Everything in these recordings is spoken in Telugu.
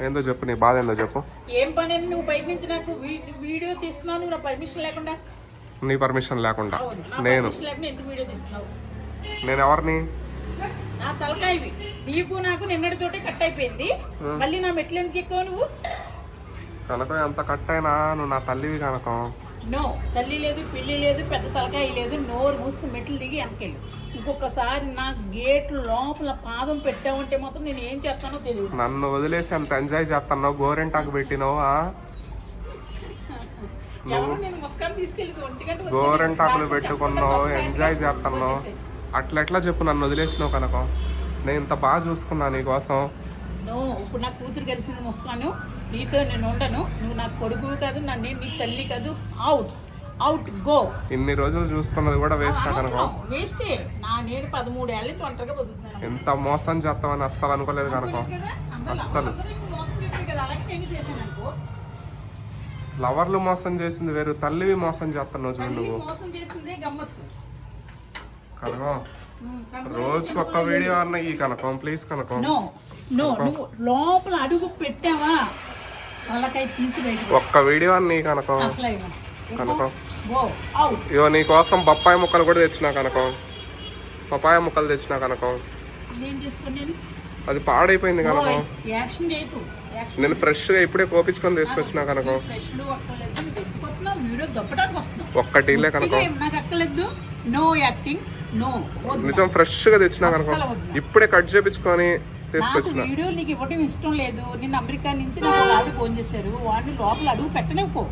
ఏందో చెప్పు నీ బాధ ఏందో చెప్పు. ఏం పని నువ్వు బయట నుంచి నాకు వీడియో తీస్తున్నావు నా పర్మిషన్ లేకుండా? నీ పర్మిషన్ లేకుండా. నేను. నేను ఎవరిని? నా తలకాయవి. నీకు నాకు నిన్నటితోటే కట్ అయిపోయింది. మళ్ళీ నా మెట్లు ఎందుకు ఎక్కువ నువ్వు? కనుక ఎంత కట్ అయినా నువ్వు నా తల్లివి కనుకం. నో తల్లి లేదు పిల్లి లేదు పెద్ద తలకాయ లేదు నోరు మూసుకుని మెట్లు దిగి వెనకెళ్ళు. ఇంకొకసారి నా గేట్ లోపల పాదం పెట్టావంటే మాత్రం నేను ఏం చేస్తానో తెలియదు నన్ను వదిలేసి ఎంత ఎంజాయ్ చేస్తున్నావు? గోరెంటాకు పెట్టినావు? గోరెంటాకులు పెట్టుకున్నావు ఎంజాయ్ చేస్తున్నావు. అట్లా ఎట్లా చెప్పు నన్ను వదిలేసినావు కనుక? నేను ఇంత బాగా చూసుకున్నా నీకోసం. నో ఇప్పుడు నా కూతురు కలిసింది ముస్కాను. నీతో నేను ఉండను. నువ్వు నా కొడుకు కాదు నా నేను నీ తల్లి కాదు. అవుట్ అవుట్ గో ఇన్ని రోజులు చూసుకున్నది కూడా వేస్ట్ కనుక. వేస్టే నా నేను పదమూడు ఏళ్ళ నుంచి ఒంటరిగా బతుకుతున్నాను. ఎంత మోసం చేస్తామని అస్సలు అనుకోలేదు కనుక. అస్సలు. లవర్లు మోసం చేసింది వేరు తల్లివి మోసం చేస్తున్నావు చూడు తల్లి నువ్వు. మోసం చేసిందే గమ్మత్తు. కనుక ఉమ్, కనుక రోజుకి ఒక్క వీడియో అన్న ఈ కనకం ప్లీజ్ కనకం. నో నువ్వు లోపల అడుగు పెట్టావా? తలకాయ తీసి ఒక్క వీడియో అన్న కనకం అసలు. కనకం ఇగో నీ కోసం బొప్పాయి ముక్కలు కూడా తెచ్చినా కనకం పపాయ ముక్కలు తెచ్చినా కనకం అది పాడైపోయింది కనకం. నేను ఫ్రెష్గా ఇప్పుడే కోపించుకొని తీసుకొచ్చినా కనకం. ఒక్కటిలే ఇదిగో కనకం నిజం ఫ్రెష్గా తెచ్చినా కనకం. ఇప్పుడే కట్ చేపించుకొని తీసుకొచ్చిన. వీడియో నీకు ఇవ్వడం ఇష్టం లేదు. నేను అమెరికా నుంచి నాకు ఆవిడ ఫోన్ చేశారు. వాడిని లోపల అడుగు పెట్టలేవుకో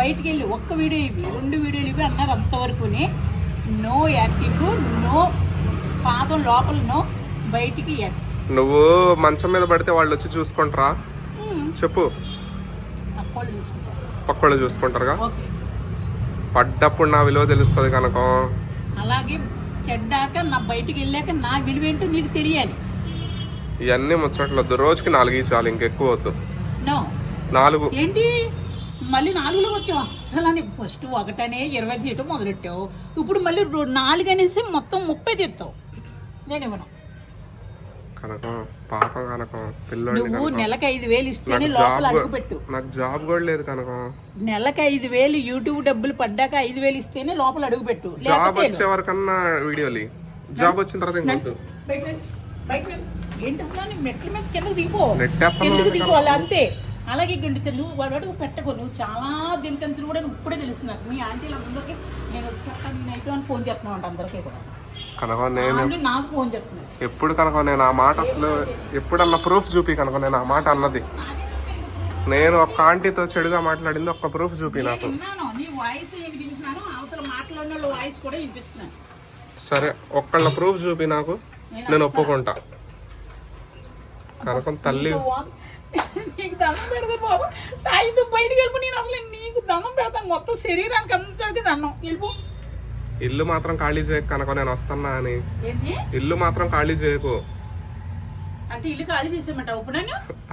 బయటికి వెళ్ళి. ఒక్క వీడియో ఇవి రెండు వీడియోలు ఇవి అన్నారు అంతవరకునే. నో యాక్టింగ్ నో పాదం లోపల నో బయటికి ఎస్ నువ్వు మంచం మీద పడితే వాళ్ళు వచ్చి చూసుకుంటారా? చెప్పు. అప్పుడు చూసుకుంటారు. పక్కోళ్ళు చూసుకుంటారుగా? పడ్డప్పుడు నా విలువ తెలుస్తుంది కనకం. అలాగే చెడ్డాక నా బయటికి వెళ్ళాక నా విలువ ఏంటో నీకు తెలియాలి. ఇవన్నీ ముచ్చట్లొద్దు రోజుకి నాలుగు చాలు ఇంకెక్కువ వద్దు. నాలుగు. ఏంటి? మళ్ళీ నాలుగులోకి వచ్చావు? అస్సలని ఫస్ట్ ఒకటనే ఇరవై తీయటం మొదలెట్టావు. ఇప్పుడు మళ్ళీ నాలుగు అనేసి మొత్తం ముప్పై తీస్తావు నేను ఇవ్వను? కనకం పాపం కనకం కనకం. నెలకి ఐదు వేలు ఇస్తేనే లోపల జాబ్ అడుగు పెట్టు నాకు జాబ్ కూడా లేదు కనకం. నెలకి ఐదు వేలు యూట్యూబ్ డబ్బులు పడ్డాక ఐదు వేలు ఇస్తేనే లోపల అడుగు పెట్టు జాబ్ వచ్చే వరకన్నా వీడియోలు. జాబ్ వచ్చిన తర్వాత ఏంటి అసలు నీ మెట్ల మీద కిందకు దిగిపో కిందకు. దిగిపోవాలి అంతే. అలాగే గుండితే నువ్వు వాడు పెట్టకు. నువ్వు చాలా దీనికంతా కూడా ఇప్పుడే తెలుసు నాకు. మీ ఆంటీలు అందరికీ నేను వచ్చాక అయితే అని ఫోన్ చేస్తున్నావు అంట అందరికీ కూడా. కనకం నేను ఆంటీ నాకు ఫోన్ చేస్తున్నాడు. ఎప్పుడు కనుక నేను ఆ మాట అసలు ఎప్పుడన్నా ప్రూఫ్ చూపి కనుక నేను ఆ మాట అన్నది. నేను ఒక్క ఆంటీతో చెడుగా మాట్లాడింది ఒక్క ప్రూఫ్ చూపి నాకు. నీ వాయిస్ అవతల మాట్లాడిన వాయిస్ కూడా వినిపిస్తున్నాను సరే ఒక్కళ్ళ ప్రూఫ్ చూపి నాకు. నేను ఒప్పుకుంటా. కనకం తల్లి. నీకు నీకు దండం పెడతా బాబు. సాయంత్రం బయటికి వెళ్ళిపో నేను అసలు నీకు దండం పెడతాను మొత్తం శరీరానికి అంతటికి దండం. వెళ్ళిపో. ఇల్లు మాత్రం ఖాళీ చేయకు కనుక నేను వస్తున్నా అని. ఇల్లు మాత్రం ఖాళీ చేయకు. అంటే ఇల్లు ఖాళీ చేసేయమంట ఇప్పుడు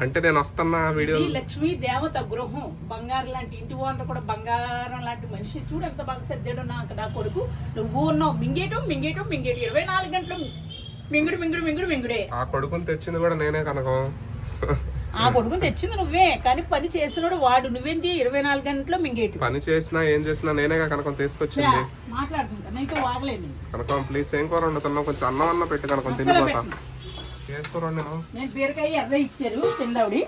అంటే నేను వస్తున్నా వీడియో లక్ష్మీ దేవత గృహం. బంగారం లాంటి ఇంటి వాళ్ళు కూడా బంగారం లాంటి మనిషి. చూడు ఎంత బాగా సర్దాడు నా నా కొడుకు. నువ్వు ఉన్నావు. మింగేయటం మింగేయటం మింగేయటం. ఇరవై నాలుగు గంటలు మింగుడు మింగుడు మింగుడు మింగుడే. ఆ కొడుకుని తెచ్చింది కూడా నేనే కనుక. ఆ కొడుకుని తెచ్చింది నువ్వే కానీ పని చేసినోడు వాడు. నువ్వేంటి ఇరవై నాలుగు గంటలు మింగేయటం పని చేసినా ఏం చేసినా నేనేగా కనుక తీసుకొచ్చింది. మాట్లాడుతుంటా నీతో వాగలేదు నేను. కనుక ప్లీజ్ ఏం కూర వండుతున్నావు? కొంచెం అన్నం అన్న పెట్టి కనుక తినిపోతా నేను బీరకాయ ఇచ్చారు కిందవిడి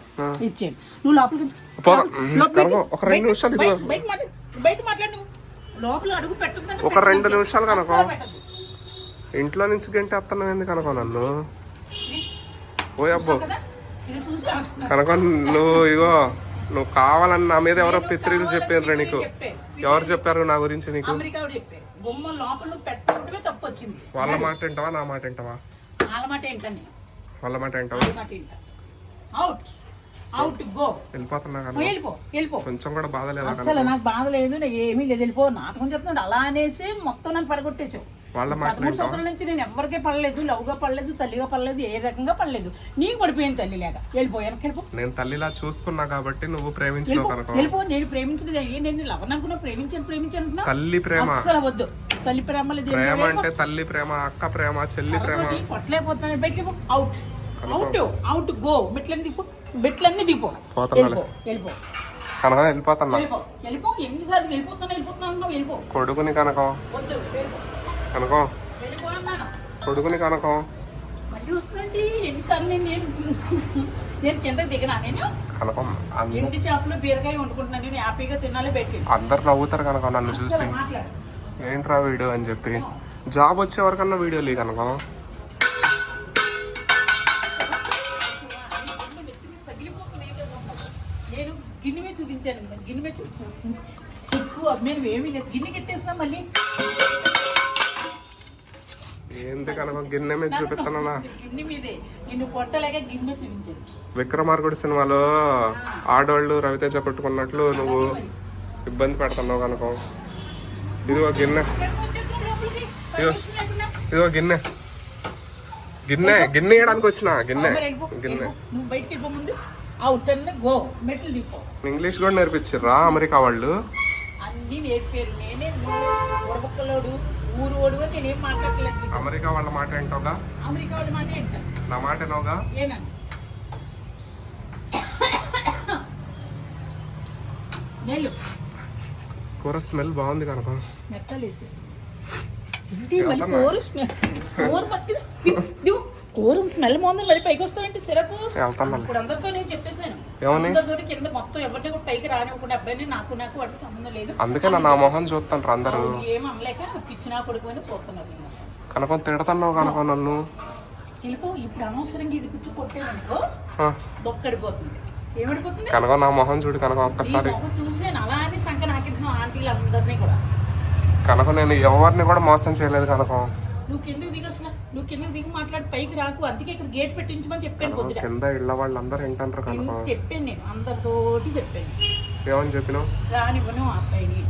ఇచ్చాను. నువ్వు లోపలికి ఒక రెండు నిమిషాలు. బయట- మాట్లాడు. లోపల అడుగు ఒక రెండు నిమిషాలు కనుక. ఇంట్లో నుంచి గంటే వస్తున్నావు ఎందుకు కనుక నన్ను? ఓ అబ్బో. కనుక నువ్వు ఇగో నువ్వు కావాలని నా మీద ఎవరో పిత్రీలు చెప్పారు నీకు. ఎవరు చెప్పారు నా గురించి నీకు? వాళ్ళ మాట వింటావా నా మాట వింటావా? వాళ్ళ మాట వింటావా? కొంచెం కూడా బాధ లేదా అస్సలు నాకు బాధ లేదు ఏమీ లేదు వెళ్ళిపో. నాటకం చెప్తున్నాడు. అలా అనేసి మొత్తం నన్ను పడగొట్టేసావు వాళ్ళ మాట పదమూడు సంవత్సరాల నుంచి నేను ఎవరికే పడలేదు లవ్గా పడలేదు తల్లిగా పడలేదు ఏ రకంగా పడలేదు. నీకు పడిపోయింది తల్లి లేక. వెళ్ళిపో వెనక్కి వెళ్ళిపో. నేను తల్లిలా చూసుకున్నా కాబట్టి నువ్వు ప్రేమించినావు వెళ్ళిపో నేను ప్రేమించలేదు ఏ నేను లవర్ అనుకున్నా ప్రేమించాను ప్రేమించాను తల్లి ప్రేమ. అస్సలు వద్దు. తల్లి ప్రేమ ప్రేమ. అంటే తల్లి ప్రేమ అక్క ప్రేమ చెల్లి ప్రేమ. కొట్టలేకపోతున్నాను. బయటికి అవుట్ అవుట్ అవుట్ గో మెట్లని దిప్పు బిట్లన్నీ దిగిపో. వెళ్ళిపో వెళ్ళిపో. కనకం వెళ్ళిపోతున్నా ఎన్నిసార్లు వెళ్ళిపోతున్నా వెళ్ళిపోతున్నా అంటున్నావు వెళ్ళిపో. కొడుకుని కనకం. కనకం. కొడుకుని కనకం. మళ్ళీ వస్తుందండి. ఎన్నిసార్లు నేను నేను నేను కిందకి దిగనా నేను? కనకం. అంద- ఎండి చేపలు బీరకాయ వండుకుంటున్నాను. నేను హ్యాపీగా తినాలి బయటికి. అందరు నవ్వుతారు కనకం నన్ను చూసి. ఏంట్రా వీడియో అని చెప్పి. జాబ్ వచ్చే వరకన్నా వీడియో లే కనకం. చూపించాను. మరి గిన్నె మీద చూపించాను సిగ్గు అభిమానం ఏమీ లేదు. గిన్నె కట్టేసినా మళ్ళీ ఏంది కనకం గిన్నె మీద చూపిస్తానా గిన్నె మీదే. నిన్ను కొట్టలేక గిన్నె చూపించాను. విక్రమార్కుడి సినిమాలో ఆడవాళ్ళు రవితేజ కొట్టుకున్నట్లు నువ్వు ఇబ్బంది పెడుతున్నావు కనకం. ఇదిగో గిన్నె. ఇదిగో గిన్నె. గిన్నె గిన్నె వేయడానికి వచ్చిన గిన్నె గిన్నె. ఇంగ్లీష్ కూడా నేర్పించారా అమెరికా వాళ్ళు. అన్నీ నేర్పారు. నేనే ఊరు ఓడు అని నేనేం మాట్లాడలేదు నీతో. అమెరికా వాళ్ళ మాట ఏంటోగా అమెరికా వాళ్ళ మాట ఏంట నా మాట ఏనోగా నెల్లు కూర స్మెల్ బాగుంది కనుక. మెత్తలేసి. కూర స్మెల్ బాగుంది మళ్ళీ పైకి వస్తావంటే సిరపు? ఇప్పుడు అందరితో నేను చెప్పేశాను. ఏమని? అందరితో కింద మొత్తం ఎవరిని కూడా పైకి రానివ్వకుండా అబ్బాయిని నాకు సంబంధం లేదు. అందుకే నా మొహం చూస్తాను అందరూ. ఏం అనలేక పిచ్చినా చూస్తున్నారు. కనుక కనుక నన్ను. వెళ్ళిపో ఇప్పుడు అనవసరంగా ఇది పిచ్చి కొట్టేవనుకో ఆ, దొక్కడిపోతుంది ఏమడిపోతుంది? కనుక నా మొహం చూడు కనుక ఒక్కసారి. చూసాను అలా అని సంఖ నాకిద్దాం ఆంటీలు అందరినీ కూడా. కనుక నేను ఎవరిని కూడా మోసం చేయలేదు కనుక నువ్వు కిందకి దిగు అసలు నువ్వు కిందకి దిగి మాట్లాడి? పైకి రాకు. అందుకే ఇక్కడ గేట్ పెట్టించమని చెప్పాను పొద్దున కింద ఇళ్ళ వాళ్ళందరూ ఏంటంటారు కనుక చెప్పాను నేను. అందరితోటి చెప్పాను. ఏమని చెప్పినావు? రానివ్వను ఆ అబ్బాయిని.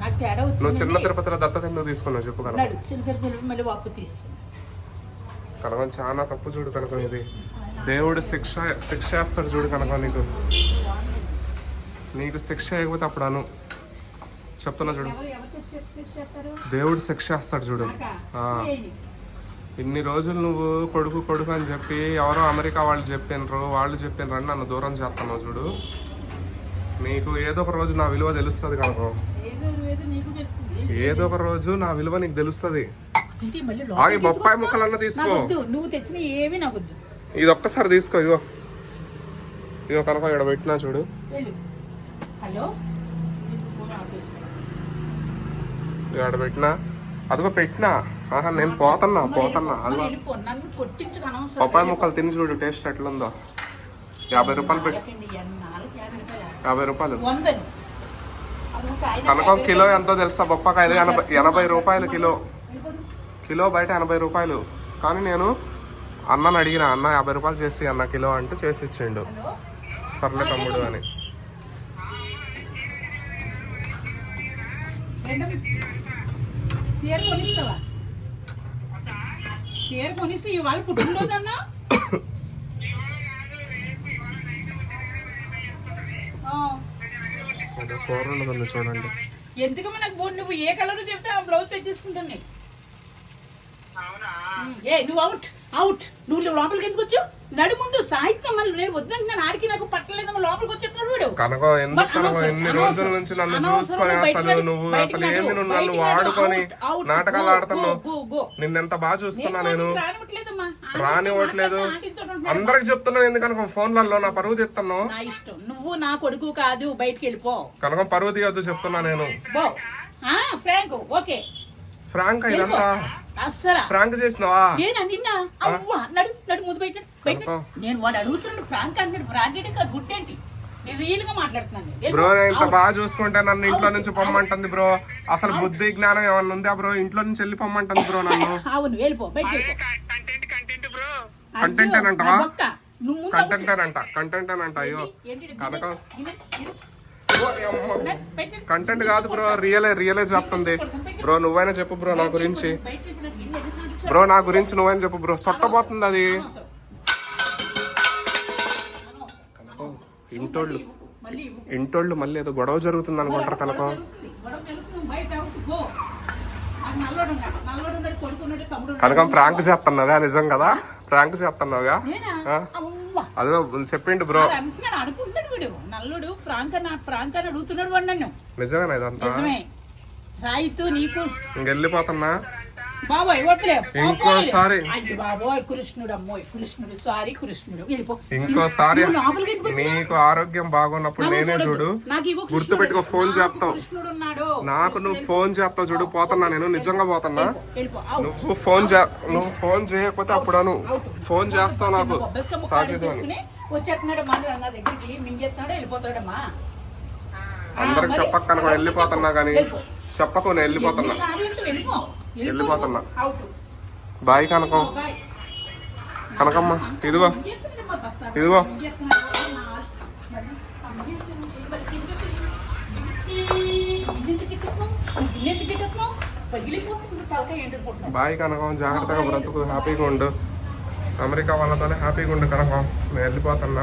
నాకు తేడా నువ్వు వచ్చింది చిన్న తిరుపతిలో దత్తత ఎందుకు తీసుకున్నావు చెప్పు కనుక నడు చిన్న తెలివి మళ్ళీ వాపు తీసుకుని కనుక చాలా తప్పు చూడు కనుక ఇది. దేవుడు శిక్ష శిక్ష వేస్తాడు చూడు కనుక నీకు. నీకు శిక్ష వేయకపోతే అప్పుడు అను. చెప్తున్నా చూడు. దేవుడు శిక్ష వేస్తాడు చూడు? ఇన్ని రోజులు నువ్వు కొడుకు కొడుకు అని చెప్పి ఎవరో అమెరికా వాళ్ళు చెప్పినరు వాళ్ళు చెప్పినరు అని నన్ను దూరం చేస్తున్నావు చూడు. నీకు ఏదో ఒక రోజు నా విలువ తెలుస్తుంది కనుక. ఏదో ఒక రోజు నా విలువ నీకు తెలుస్తుంది. ఆగి బొప్పాయి ముక్కలన్నా? తీసుకో. నువ్వు తెచ్చిన నాకు వద్దు. ఇది ఒక్కసారి తీసుకో ఇగో ఇగో కనుక ఇక్కడ పెట్టినా చూడు. హలో నీకు ఫోన్ ఆఫ్ చేస్తాను. ఇక్కడ పెట్టినా అదిగో పెట్టినా. ఆహా నేను పోతున్నా పోతున్నా అదిగో. బొప్పాయి ముక్కలు తిని చూడు టేస్ట్ ఎట్లుందో. యాభై రూపాయలు పెట్టి యాభై రూపాయలా? కనుక కిలో ఎంతో తెలుసా? బొప్పకాయలు ఎనభై ఎనభై రూపాయలు కిలో. కిలో బయట ఎనభై రూపాయలు. కానీ నేను అన్నని అడిగిన అన్న యాభై రూపాయలు చేసి అన్న కిలో అంటే చేసి ఇచ్చిండు. సర్లే తమ్ముడు అని. చీర కొనిస్తావా? చీర కొనిస్తే ఇవాళ పుట్టినరోజు అన్నా చూడండి. ఎందుకమ్మా నాకు బోర్డు నువ్వు ఏ కలర్ చెప్తే ఆ బ్లౌజ్ తెచ్చేసుకుంటాను నేను. ఏ నువ్వు అవుట్ అవుట్ నువ్వు లోపలికి ఎందుకు వచ్చావు? నడు ముందు. సాహిత్యం మళ్ళీ నేను వద్దంటున్నాను. ఆడికి నాకు పట్టలేదమ్మా. లోపలికి వచ్చేస్తున్నాడు వీడు. కనుక ఎందుకు ఎన్ని రోజుల నుంచి నన్ను చూసుకొని అసలు నువ్వు అసలు ఏంది నువ్వు? నన్ను వాడుకొని నాటకాలు ఆడుతున్నావు. నిన్నెంత బాగా చూస్తున్నా నేను. రానివ్వట్లేదు. అందరికి చెప్తున్నావు ఎందుకనుక ఫోన్లలో నా పరువు తీస్తున్నావు. నా ఇష్టం. నువ్వు నా కొడుకు కాదు. బయటికి వెళ్ళిపో. కనుక పరువు తీయొద్దు చెప్తున్నా నేను. Prank okay. ఫ్రాంక్ ఇదంతా అస్సలా. ఫ్రాంక్ చేసినావా? నేను నిన్న? అవ్వా నడు నడు ముందు బయట బయట కనుక? నేను వాడు అడుగుతున్నాడు ఫ్రాంక్ అంటాడు ఫ్రాంక్ ఏంటి? కాదు గుడ్ ఏంటి నేను రియల్గా మాట్లాడుతున్నాను నేను. బ్రో నేను ఇంత. బాగా చూసుకుంటే నన్ను ఇంట్లో నుంచి పొమ్మంటుంది బ్రో. అసలు బుద్ధి జ్ఞానం ఏమన్నా ఉందా బ్రో? ఇంట్లో నుంచి వెళ్ళి పొమ్మంటుంది బ్రో నన్ను. నువ్వు ముందు కంటెంట్ అంట కంటెంట్ అని అంట అయ్యో. ఏంటి ఇది? కనుక. కంటెంట్ కాదు బ్రో రియలే రియలే చెప్తుంది. బ్రో నువ్వైనా చెప్పు బ్రో నా గురించి. బ్రో నా గురించి నువ్వైనా చెప్పు బ్రో? సొట్టపోతుంది అది. ఇంటోళ్ళు. ఇంటోళ్ళు మళ్ళీ ఏదో గొడవ జరుగుతుంది అనుకుంటారు కనుక. కనుక ప్రాంక్ చేస్తున్నదా నిజం కదా? ప్రాంక్ చేస్తున్నావుగా. అదే చెప్పిండు బ్రో. నల్లుడు ఫ్రాంక్ అని ఫ్రాంక్ అని అడుగుతున్నాడు నిజమేనా ఇదంతా? నిజమే. సాయితు నీకు ఇంకెళ్ళిపోతున్నా? బాబోయ్ వద్దులే. ఇంకోసారి. అయ్యి బాబోయ్ కృష్ణుడు అమ్మోయ్ కృష్ణుడు సారీ కృష్ణుడు. వెళ్ళిపో. ఇంకోసారి నీకు ఆరోగ్యం బాగున్నప్పుడు నేనే. చూడు. గుర్తు. పెట్టుకో ఫోన్ చేస్తావు నాకు నువ్వు ఫోన్ చేస్తావు చూడు పోతున్నా నేను నిజంగా పోతున్నా. నువ్వు ఫోన్ చే నువ్వు ఫోన్ చేయకపోతే అప్పుడు అను ఫోన్ చేస్తావు నాకు. సాధ్యత తీసుకుని వచ్చేస్తున్నాడు మా నా దగ్గరికి. మింగేస్తున్నాడు వెళ్ళిపోతాడమ్మా. అందరికి చెప్పక్కనక వెళ్ళిపోతున్నా కానీ. చెప్పకు నేను వెళ్ళిపోతున్నా. వెళ్ళిపోతున్నా. బాయ్ కనకం. బాయ్ కనకమ్మ ఇదిగో. ఇదిగో. బాయ్ కనకం జాగ్రత్తగా బ్రతుకు హ్యాపీగా ఉండు. అమెరికా వాళ్ళతోనే హ్యాపీగా ఉండు కనకం. నేను వెళ్ళిపోతున్నా.